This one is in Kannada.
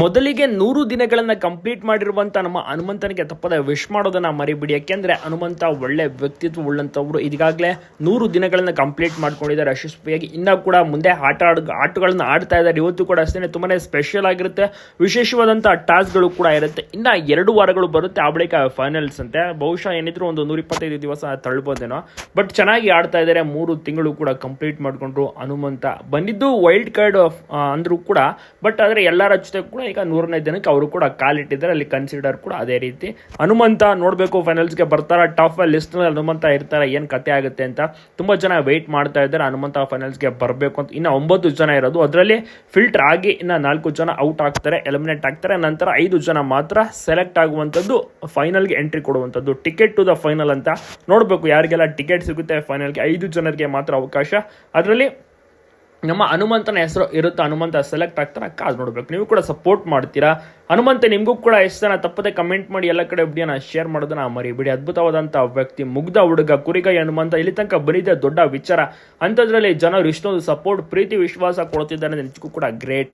ಮೊದಲಿಗೆ ನೂರು ದಿನಗಳನ್ನು ಕಂಪ್ಲೀಟ್ ಮಾಡಿರುವಂತ ನಮ್ಮ ಹನುಮಂತನಿಗೆ ತಪ್ಪದೆ ವಿಶ್ ಮಾಡೋದನ್ನ ಮರಿಬಿಡಿ. ಯಾಕೆಂದ್ರೆ ಹನುಮಂತ ಒಳ್ಳೆ ವ್ಯಕ್ತಿತ್ವ ಉಳ್ಳಂತವ್ರು ಈಗಾಗಲೇ ನೂರು ದಿನಗಳನ್ನ ಕಂಪ್ಲೀಟ್ ಮಾಡ್ಕೊಂಡಿದ್ದಾರೆ ಯಶಸ್ವಿಯಾಗಿ ಇನ್ನೂ ಕೂಡ ಮುಂದೆ ಆಟ ಆಡ್, ಆಟಗಳನ್ನ ಆಡ್ತಾ ಇದ್ದಾರೆ. ಇವತ್ತು ಕೂಡ ಅಷ್ಟೇ ತುಂಬಾನೇ ಸ್ಪೆಷಲ್ ಆಗಿರುತ್ತೆ. ವಿಶೇಷವಾದಂಥ ಟಾಸ್ಕ್ಗಳು ಕೂಡ ಇರುತ್ತೆ. ಇನ್ನ ಎರಡು ವಾರಗಳು ಬರುತ್ತೆ ಆ ಬಳಿಕ ಫೈನಲ್ಸ್ ಅಂತೆ. ಬಹುಶಃ ಏನಿದ್ರು ಒಂದು ನೂರ ಇಪ್ಪತ್ತೈದು ದಿವಸ ತಳ್ಬೋದೇನೋ. ಬಟ್ ಚೆನ್ನಾಗಿ ಆಡ್ತಾ ಇದ್ದಾರೆ. ಮೂರು ತಿಂಗಳು ಕೂಡ ಕಂಪ್ಲೀಟ್ ಮಾಡ್ಕೊಂಡ್ರು ಹನುಮಂತ. ಬಂದಿದ್ದು ವೈಲ್ಡ್ ಕಾರ್ಡ್ ಅಂದರೂ ಕೂಡ. ಬಟ್ ಆದರೆ ಎಲ್ಲರ ಜೊತೆ ಕೂಡ ಈಗ ನೂರನೇ ದಿನಕ್ಕೆ ಅವರು ಕೂಡ ಕಾಲಿಟ್ಟಿದ್ದಾರೆ. ಅಲ್ಲಿ ಕನ್ಸಿಡರ್ ಕೂಡ ಅದೇ ರೀತಿ. ಹನುಮಂತ ನೋಡಬೇಕು ಫೈನಲ್ಸ್ಗೆ ಬರ್ತಾರ. ಟಾಪ್ ಲಿಸ್ಟ್ ಹನುಮಂತ ಇರ್ತಾರೆ. ಏನು ಕತೆ ಆಗುತ್ತೆ ಅಂತ ತುಂಬ ಜನ ವೆಯ್ಟ್ ಮಾಡ್ತಾ ಇದ್ದಾರೆ. ಹನುಮಂತ ಫೈನಲ್ಸ್ಗೆ ಬರಬೇಕು ಅಂತ ಇನ್ನು ಒಂಬತ್ತು ಜನ ಇರೋದು. ಅದರಲ್ಲಿ ಫಿಲ್ಟರ್ ಆಗಿ ಇನ್ನು ನಾಲ್ಕು ಜನ ಔಟ್ ಆಗ್ತಾರೆ ಎಲಿಮಿನೇಟ್ ಆಗ್ತಾರೆ. ನಂತರ ಐದು ಜನ ಮಾತ್ರ ಸೆಲೆಕ್ಟ್ ಆಗುವಂಥದ್ದು ಫೈನಲ್ಗೆ ಎಂಟ್ರಿ ಕೊಡುವಂಥದ್ದು. ಟಿಕೆಟ್ ಟು ದ ಫೈನಲ್ ಅಂತ ನೋಡಬೇಕು. ಯಾರಿಗೆಲ್ಲ ಟಿಕೆಟ್ ಸಿಗುತ್ತೆ ಫೈನಲ್ಗೆ ಐದು ಜನರಿಗೆ ಮಾತ್ರ ಅವಕಾಶ. ಅದರಲ್ಲಿ ನಮ್ಮ ಹನುಮಂತನ ಹೆಸರು ಇರುತ್ತೆ, ಹನುಮಂತ ಸೆಲೆಕ್ಟ್ ಆಗ್ತಾರೆ ಕಾದು ನೋಡ್ಬೇಕು. ನೀವು ಕೂಡ ಸಪೋರ್ಟ್ ಮಾಡ್ತೀರಾ? ಹನುಮಂತ, ನಿಮಗೂ ಕೂಡ ಎಷ್ಟು ಜನ ತಪ್ಪದೆ ಕಮೆಂಟ್ ಮಾಡಿ ಎಲ್ಲ ಕಡೆ ವಿಡಿಯೋನ ಶೇರ್ ಮಾಡೋದನ್ನ ಮರಿಬಿಡಿ. ಅದ್ಭುತವಾದಂಥ ವ್ಯಕ್ತಿ, ಮುಗ್ಧ ಹುಡುಗ, ಕುರಿಗೈ ಹನುಮಂತ, ಇಲ್ಲಿ ತನಕ ಬಂದಿದ್ದೆ ದೊಡ್ಡ ವಿಚಾರ. ಅಂಥದ್ರಲ್ಲಿ ಜನರು ಇಷ್ಟೊಂದು ಸಪೋರ್ಟ್ ಪ್ರೀತಿ, ವಿಶ್ವಾಸ ಕೊಡ್ತಿದ್ದಾರೆ ನಿಜಕ್ಕೂ ಕೂಡ ಗ್ರೇಟ್